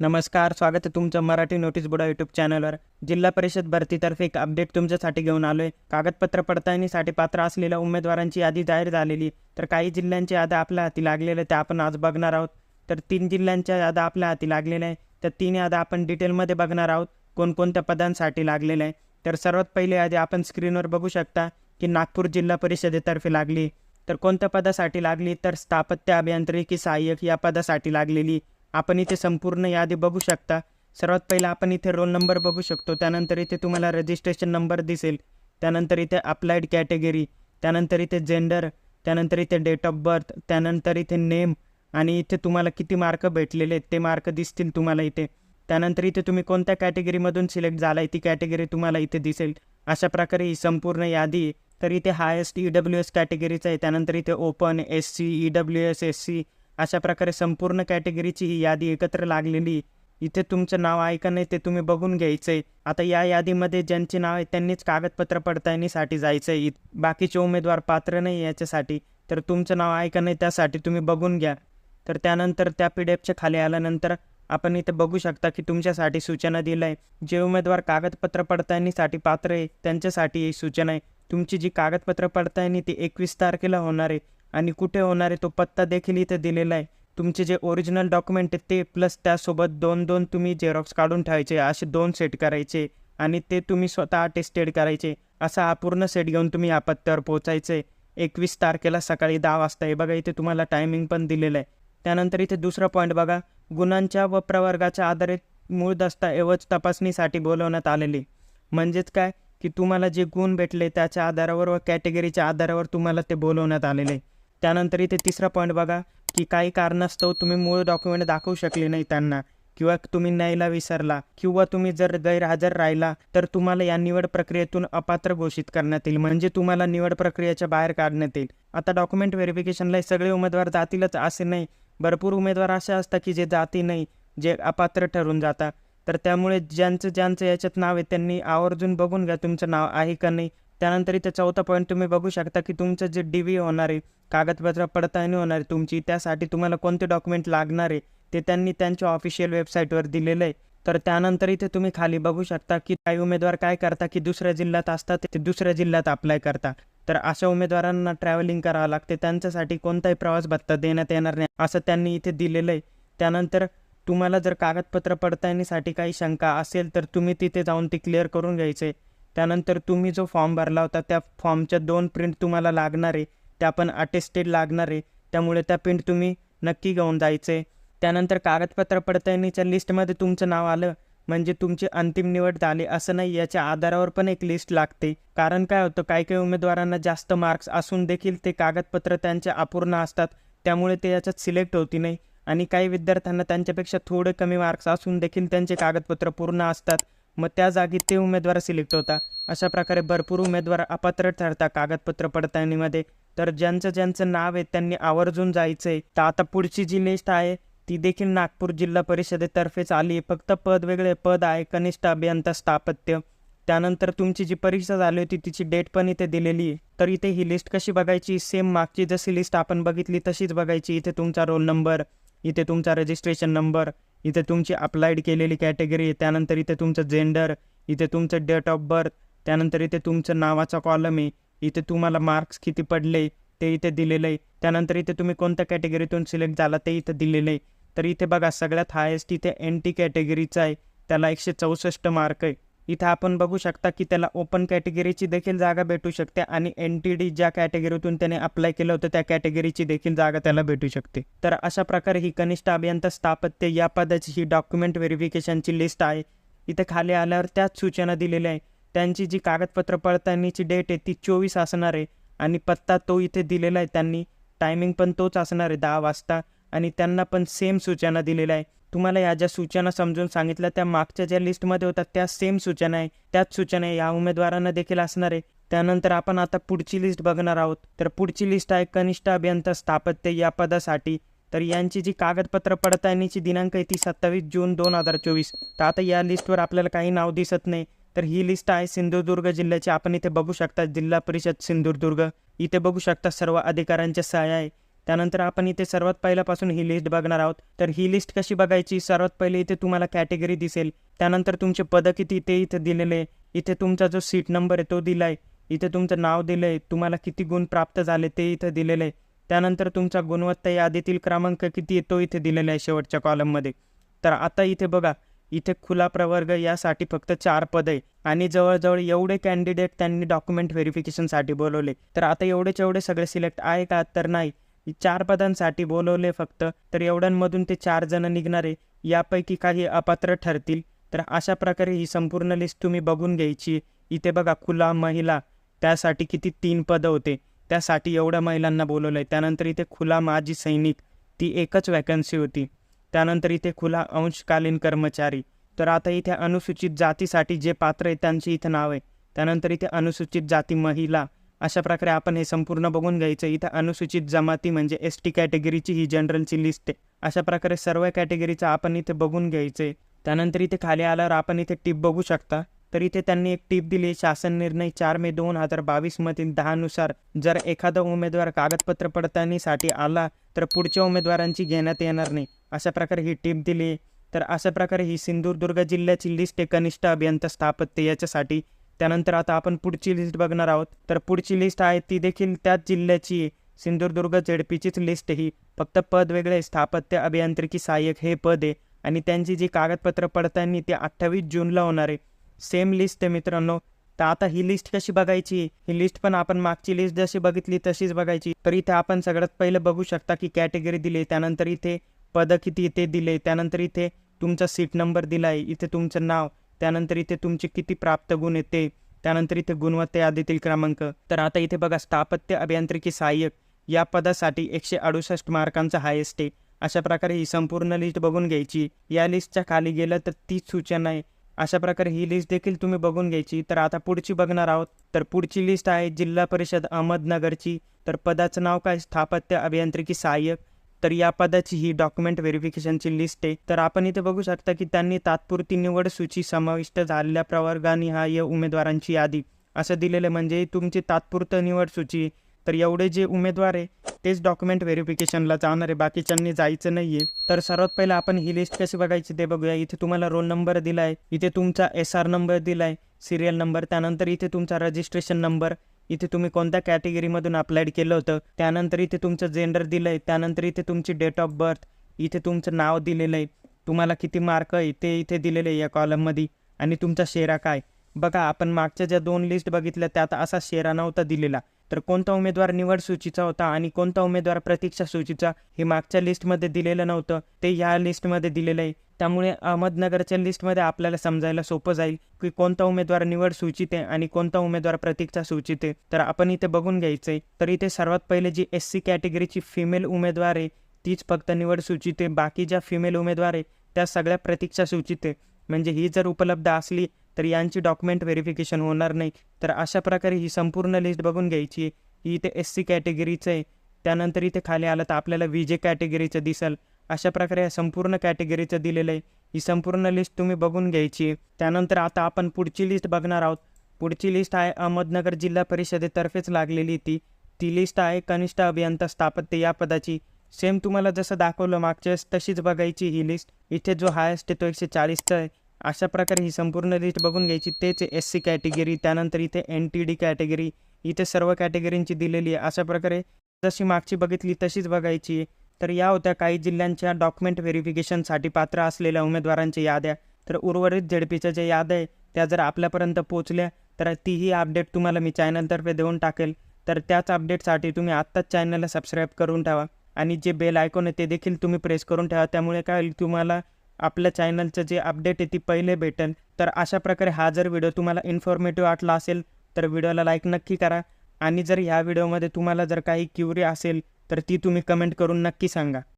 नमस्कार स्वागत आहे तुमचं मराठी नोटीस बोर्डा यूट्यूब चॅनलवर जिल्हा परिषद भरतीतर्फे एक अपडेट तुमच्यासाठी घेऊन आलो आहे कागदपत्र पडताळणीसाठी पात्र असलेल्या उमेदवारांची यादी जाहीर झालेली. तर काही जिल्ह्यांची यादी आपल्या हाती लागलेल्या त्या आपण आज बघणार आहोत. तर तीन जिल्ह्यांच्या यादा आपल्या हाती लागलेल्या आहे तर तीन यादा आपण डिटेलमध्ये बघणार आहोत कोणकोणत्या पदांसाठी लागलेल्या आहे तर सर्वात पहिले यादी आपण स्क्रीनवर बघू शकता की नागपूर जिल्हा परिषदेतर्फे लागली. तर कोणत्या पदासाठी लागली? तर स्थापत्य अभियांत्रिकी सहाय्यक या पदासाठी लागलेली. आपण इथे संपूर्ण यादी बघू शकता. सर्वात पहिला आपण इथे रोल नंबर बघू शकतो. त्यानंतर इथे तुम्हाला रजिस्ट्रेशन नंबर दिसेल. त्यानंतर इथे अप्लाइड कॅटेगरी त्यानंतर इथे जेंडर त्यानंतर इथे डेट ऑफ बर्थ त्यानंतर इथे नेम आणि इथे तुम्हाला किती मार्क भेटलेले आहेत ते मार्क दिसतील तुम्हाला इथे. त्यानंतर इथे तुम्ही कोणत्या कॅटेगरीमधून सिलेक्ट झाला आहे ती कॅटेगरी तुम्हाला इथे दिसेल. अशा प्रकारे ही संपूर्ण यादी तर इथे हायेस्ट ई डब्ल्यू एस कॅटेगरीचं आहे. त्यानंतर इथे open S C E W S S C अशा प्रकारे संपूर्ण कॅटेगरीची ही यादी एकत्र लागलेली. आहे. इथे तुमचं नाव आहे का नाही ते तुम्ही बघून घ्यायचं आहे आता या यादीमध्ये ज्यांचे नाव आहे त्यांनीच कागदपत्र पडताळणीसाठी जायचं आहे बाकीचे उमेदवार पात्र नाही याच्यासाठी. तर तुमचं नाव आहे का नाही त्यासाठी तुम्ही बघून घ्या. तर त्यानंतर त्या पी डी एफच्या खाली आल्यानंतर आपण इथे बघू शकता की तुमच्यासाठी सूचना दिलं आहे जे उमेदवार कागदपत्र पडताळणीसाठी पात्र आहे त्यांच्यासाठी ही सूचना आहे. तुमची जी कागदपत्र पडताळणी ती एकवीस तारखेला होणार आहे. आणि कुठे होणार आहे तो पत्ता देखील इथे दिलेला आहे. तुमचे जे ओरिजिनल डॉक्युमेंट आहेत ते प्लस त्यासोबत दोन दोन तुम्ही झेरॉक्स काढून ठेवायचे असे दोन सेट करायचे आणि ते तुम्ही स्वतः अटेस्टेड करायचे. असा हा पूर्ण सेट घेऊन तुम्ही या पत्त्यावर पोहोचायचे. एकवीस तारखेला सकाळी दहा वाजता आहे. बघा इथे तुम्हाला टायमिंग पण दिलेलं आहे. त्यानंतर इथे दुसरा पॉईंट बघा. गुणांच्या व प्रवर्गाच्या आधारे मूळ दस्तऐवज तपासणीसाठी बोलवण्यात आलेली. म्हणजेच काय? की तुम्हाला जे गुण भेटले त्याच्या आधारावर व कॅटेगरीच्या आधारावर तुम्हाला ते बोलवण्यात आलेले. आहे. त्यानंतर इथे तिसरा पॉईंट बघा की काही कारणास्तव तुम्ही मूळ डॉक्युमेंट दाखवू शकले नाही त्यांना किंवा तुम्ही न्यायला विसरला किंवा तुम्ही जर गैरहजर राहिला तर तुम्हाला या निवड प्रक्रियेतून अपात्र घोषित करण्यात येईल म्हणजे तुम्हाला निवड प्रक्रियेच्या बाहेर काढण्यात येईल. आता डॉक्युमेंट व्हेरिफिकेशनला सगळे उमेदवार जातीलच असे नाही. भरपूर उमेदवार असे असतात की जे जाती नाही जे अपात्र ठरून जातात. तर त्यामुळे ज्यांचं ज्यांचं याच्यात नाव आहे त्यांनी आवर्जून बघून घ्या तुमचं नाव आहे का नाही. त्यानंतर इथे चौथा पॉईंट तुम्ही बघू शकता की तुमचं जे डी व्ही होणार आहे कागदपत्र पडताळणी होणार आहे तुमची त्यासाठी तुम्हाला कोणते डॉक्युमेंट लागणार आहे ते त्यांनी त्यांच्या ऑफिशियल वेबसाईटवर दिलेलं आहे. तर त्यानंतर इथे तुम्ही खाली बघू शकता की काही उमेदवार काय करता की दुसऱ्या जिल्ह्यात असतात ते दुसऱ्या जिल्ह्यात अप्लाय करता. तर अशा उमेदवारांना ट्रॅव्हलिंग करावं लागते त्यांच्यासाठी कोणताही प्रवास भत्ता देण्यात येणार नाही असं त्यांनी इथे दिलेलं आहे. त्यानंतर तुम्हाला जर कागदपत्र पडताळणीसाठी काही शंका असेल तर तुम्ही तिथे जाऊन ती क्लिअर करून घ्यायचे. त्यानंतर तुम्ही जो फॉर्म भरला होता त्या फॉर्मच्या दोन प्रिंट तुम्हाला लागणार आहे. त्या पण अटेस्टेड लागणार आहे. त्यामुळे त्या प्रिंट तुम्ही नक्की घेऊन जायचे. त्यानंतर कागदपत्र पडताळणीच्या लिस्टमध्ये तुमचं नाव आलं म्हणजे तुमची अंतिम निवड झाली असं नाही याच्या आधारावर पण एक लिस्ट लागते. कारण काय होतं काही काही उमेदवारांना जास्त मार्क्स असून देखील ते कागदपत्र त्यांचे अपूर्ण असतात. त्यामुळे ते याच्यात सिलेक्ट होती नाही. आणि काही विद्यार्थ्यांना त्यांच्यापेक्षा थोडे कमी मार्क्स असून देखील त्यांचे कागदपत्र पूर्ण असतात. मग त्या जागी ते उमेदवार सिलेक्ट होता. अशा प्रकारे भरपूर उमेदवार अपात्र ठरतात कागदपत्र पडताळणीमध्ये. तर ज्यांचं ज्यांचं नाव आहे त्यांनी आवर्जून जायचं आहे तर आता पुढची जी लिस्ट आहे ती देखील नागपूर जिल्हा परिषदेतर्फेच आली फक्त पद वेगळे पद आहे कनिष्ठ अभियंता स्थापत्य. त्यानंतर तुमची जी परीक्षा झाली होती तिची डेट पण इथे दिलेली आहे. तर इथे ही लिस्ट कशी बघायची? सेम मागची जशी लिस्ट आपण बघितली तशीच बघायची. इथे तुमचा रोल नंबर इथे तुमचा रजिस्ट्रेशन नंबर इथे तुमची अप्लाइड केलेली कॅटेगरी त्यानंतर इथे तुमचं जेंडर इथे तुमचं डेट ऑफ बर्थ त्यानंतर इथे तुमचं नावाचा कॉलम आहे इथे तुम्हाला मार्क्स किती पडले ते इथे दिलेलं आहे त्यानंतर इथे तुम्ही कोणत्या कॅटेगरीतून सिलेक्ट झाला ते इथं दिलेलं आहे. तर इथे बघा सगळ्यात हायेस्ट इथे एन टी कॅटेगरीचा आहे त्याला एकशे चौसष्ट मार्क आहे. इथं आपण बघू शकता की त्याला ओपन कॅटेगरीची देखील जागा भेटू शकते आणि एन टी डी ज्या कॅटेगरीतून त्याने अप्लाय केलं होतं त्या कॅटेगरीची देखील जागा त्याला भेटू शकते. तर अशा प्रकारे ही कनिष्ठ अभियंता स्थापत्य या पदाची ही डॉक्युमेंट व्हेरिफिकेशनची लिस्ट आहे. इथे खाली आल्यावर त्याच सूचना दिलेल्या आहे. त्यांची जी कागदपत्र पडताळणीची डेट आहे ती चोवीस असणार आहे. आणि पत्ता तो इथे दिलेला आहे त्यांनी टायमिंग पण तोच असणार आहे दहा वाजता. आणि त्यांना पण सेम सूचना दिलेल्या आहे. तुम्हाला या ज्या सूचना समजून सांगितल्या त्या मागच्या ज्या लिस्टमध्ये होत्या त्या सेम सूचना आहे. त्याच सूचना आहे या उमेदवारांना देखील असणार आहे. त्यानंतर आपण आता पुढची लिस्ट बघणार आहोत. तर पुढची लिस्ट आहे कनिष्ठ अभियंता स्थापत्य या पदासाठी. तर यांची जी कागदपत्र पडताळणीची दिनांक आहे ती सत्तावीस जून दोन हजार चोवीस. तर आता या लिस्टवर आपल्याला काही नाव दिसत नाही. तर ही लिस्ट आहे सिंधुदुर्ग जिल्ह्याची. आपण इथे बघू शकता जिल्हा परिषद सिंधुदुर्ग. इथे बघू शकता सर्व अधिकाऱ्यांच्या सहाय्या आहे. त्यानंतर आपण इथे सर्वात पहिल्यापासून ही लिस्ट बघणार आहोत. तर ही लिस्ट कशी बघायची? सर्वात पहिले इथे तुम्हाला कॅटेगरी दिसेल. त्यानंतर तुमचे पदं किती ते इथे दिलेले आहे. इथे तुमचा जो सीट नंबर आहे तो दिला आहे इथे तुमचं नाव दिलं आहे तुम्हाला किती गुण प्राप्त झाले ते इथं दिलेलं आहे. त्यानंतर तुमचा गुणवत्ता यादीतील क्रमांक किती आहे तो इथे दिलेला आहे शेवटच्या कॉलममध्ये तर आता इथे बघा. इथे खुला प्रवर्ग यासाठी फक्त चार पद आहे. आणि जवळजवळ एवढे कॅन्डिडेट त्यांनी डॉक्युमेंट व्हेरिफिकेशनसाठी बोलवले. तर आता एवढेच एवढे सगळे सिलेक्ट आहे का? तर नाही. चार पदांसाठी बोलवले फक्त. तर एवढ्यांमधून ते चार जण निघणारे. यापैकी काही अपात्र ठरतील. तर अशा प्रकारे ही संपूर्ण लिस्ट तुम्ही बघून घ्यायची. इथे बघा खुला महिला. त्यासाठी किती तीन पदं होते. त्यासाठी एवढ्या महिलांना बोलवलं आहे त्यानंतर इथे खुला माजी सैनिक. ती एकच वॅकन्सी होती. त्यानंतर इथे खुला अंशकालीन कर्मचारी. तर आता इथे अनुसूचित जातीसाठी जे पात्र आहे त्यांची इथं नाव आहे त्यानंतर इथे अनुसूचित जाती महिला. अशा प्रकारे आपण हे संपूर्ण बघून घ्यायचं. इथं अनुसूचित जमाती म्हणजे एस टी कॅटेगरीची ही जनरलची लिस्ट आहे. अशा प्रकारे सर्व कॅटेगरीचं आपण इथे बघून घ्यायचं आहे त्यानंतर इथे खाली आल्यावर आपण इथे टिप बघू शकता. तर इथे त्यांनी एक टिप दिली शासन निर्णय चार मे दोन हजार बावीसमधील दहानुसार जर एखादा उमेदवार कागदपत्र पडताळणीसाठी आला तर पुढच्या उमेदवारांची घेण्यात येणार नाही. अशा प्रकारे ही टिप दिली तर अशा प्रकारे ही सिंधुदुर्ग जिल्ह्याची लिस्ट आहे कनिष्ठ अभियंता स्थापत्य याच्यासाठी. त्यानंतर आता आपण पुढची लिस्ट बघणार आहोत. तर पुढची लिस्ट आहे ती देखील त्याच जिल्ह्याची आहे. सिंधुदुर्ग झेडपीचीच लिस्ट ही. फक्त पद वेगळे स्थापत्य अभियांत्रिकी सहाय्यक हे पद आहे. आणि त्यांची जी कागदपत्र पडताळणी ती अठ्ठावीस जूनला होणार आहे. सेम लिस्ट आहे मित्रांनो. तर आता ही लिस्ट कशी बघायची? ही लिस्ट पण आपण मागची लिस्ट जशी बघितली तशीच बघायची. तर इथे आपण सगळ्यात पहिलं बघू शकता की कॅटेगरी दिली त्यानंतर इथे पदं किती ते दिले त्यानंतर इथे तुमचा सीट नंबर दिला आहे. इथे तुमचं नाव. त्यानंतर इथे तुमचे किती प्राप्त गुण येते त्यानंतर इथे गुणवत्ता यादीतील क्रमांक. तर आता इथे बघा स्थापत्य अभियांत्रिकी सहाय्यक या पदासाठी एकशे अडुसष्ट मार्कांचा हायेस्ट आहे. अशा प्रकारे ही संपूर्ण लिस्ट बघून घ्यायची. या लिस्टच्या खाली गेलं तर तीच सूचना आहे. अशा प्रकारे ही लिस्ट देखील तुम्ही बघून घ्यायची. तर आता पुढची बघणार आहोत. तर पुढची लिस्ट आहे जिल्हा परिषद अहमदनगरची. तर पदाचं नाव काय? स्थापत्य अभियांत्रिकी सहाय्यक. तर या पदाची ही डॉक्युमेंट व्हेरिफिकेशनची लिस्ट आहे. तर आपण इथे बघू शकता की त्यांनी तात्पुरती निवड सूची समाविष्ट झालेल्या प्रवर्गानिहाय उमेदवारांची यादी. असं दिलेलं म्हणजे तुमची तात्पुरतं निवड सूची. तर एवढे जे उमेदवार आहे तेच डॉक्युमेंट व्हेरिफिकेशनला जाणार आहे. बाकीच्यांनी जायचं नाही आहे तर सर्वात पहिलं आपण ही लिस्ट कशी बघायची ते बघूया. इथे तुम्हाला रोल नंबर दिला आहे इथे तुमचा एस आर नंबर दिला आहे सिरियल नंबर त्यानंतर इथे तुमचा रजिस्ट्रेशन नंबर इथे तुम्ही कोणत्या कॅटेगरीमधून अप्लायड केलं होतं? त्यानंतर इथे तुमचं जेंडर दिलं आहे त्यानंतर इथे तुमची डेट ऑफ बर्थ इथे तुमचं नाव दिलेलं आहे. तुम्हाला किती मार्क आहे ते इथे दिलेले आहे या कॉलममध्ये आणि तुमचा शेरा काय? बघा आपण मागच्या ज्या दोन लिस्ट बघितल्या त्यात असा शेरा नव्हता दिलेला. तर कोणता उमेदवार निवड सूचीचा होता आणि कोणता उमेदवार प्रतीक्षा सूचीचा हे मागच्या लिस्टमध्ये दिलेलं नव्हतं ते या लिस्टमध्ये दिलेलं आहे. त्यामुळे अहमदनगरच्या लिस्टमध्ये आपल्याला समजायला सोपं जाईल की कोणता उमेदवार निवड सूचित आहे आणि कोणता उमेदवार प्रतीक्षा सूचित आहे. तर आपण इथे बघून घ्यायचं आहे तर इथे सर्वात पहिले जी एस सी कॅटेगरीची फिमेल उमेदवार आहे तीच फक्त निवड सूचित आहे. बाकी ज्या फिमेल उमेदवार आहे त्या सगळ्या प्रतीक्षा सूचित आहे. म्हणजे ही जर उपलब्ध असली तर यांची डॉक्युमेंट व्हेरिफिकेशन होणार नाही. तर अशा प्रकारे ही संपूर्ण लिस्ट बघून घ्यायची आहे. ही इथे एस सी कॅटेगरीचं आहे. त्यानंतर इथे खाली आलं तर आपल्याला व्ही जे कॅटेगरीचं दिसेल. अशा प्रकारे या संपूर्ण कॅटेगरीचं दिलेलं आहे. ही संपूर्ण लिस्ट तुम्ही बघून घ्यायची आहे. त्यानंतर आता आपण पुढची लिस्ट बघणार आहोत. पुढची लिस्ट आहे अहमदनगर जिल्हा परिषदेतर्फेच लागलेली ती. ती लिस्ट आहे कनिष्ठ अभियंता स्थापत्य या पदाची. सेम तुम्हाला जसं दाखवलं मागच्या वेळेस तशीच बघायची ही लिस्ट इथे जो हायस्ट आहे तो एकशे चाळीसचा आहे. अशा प्रकारे ही संपूर्ण लिस्ट बघून घ्यायची. तेच एस सी कॅटेगरी त्यानंतर इथे एन टी डी कॅटेगरी इथे सर्व कॅटेगरींची दिलेली आहे. अशा प्रकारे जशी मागची बघितली तशीच बघायची तर या होत्या काही जिल्ह्यांच्या डॉक्युमेंट व्हेरिफिकेशनसाठी पात्र असलेल्या उमेदवारांच्या याद्या. तर उर्वरित झेडपीच्या ज्या याद्या आहे त्या जर आपल्यापर्यंत पोचल्या तर तीही अपडेट तुम्हाला मी चॅनलतर्फे देऊन टाकेल. तर त्याच अपडेटसाठी तुम्ही आत्ताच चॅनलला सबस्क्राईब करून ठेवा. आणि जे बेल आयकॉन आहे ते देखील तुम्ही प्रेस करून ठेवा. त्यामुळे काय होईल तुम्हाला आपल्या चॅनलचं जे अपडेट आहे ती पहिले भेटेल. तर अशा प्रकारे हा जर व्हिडिओ तुम्हाला इन्फॉर्मेटिव्ह वाटला असेल तर व्हिडिओला लाईक नक्की करा. आणि जर ह्या व्हिडिओमध्ये तुम्हाला जर काही क्युरी असेल तर ती तुम्ही कमेंट करून नक्की सांगा.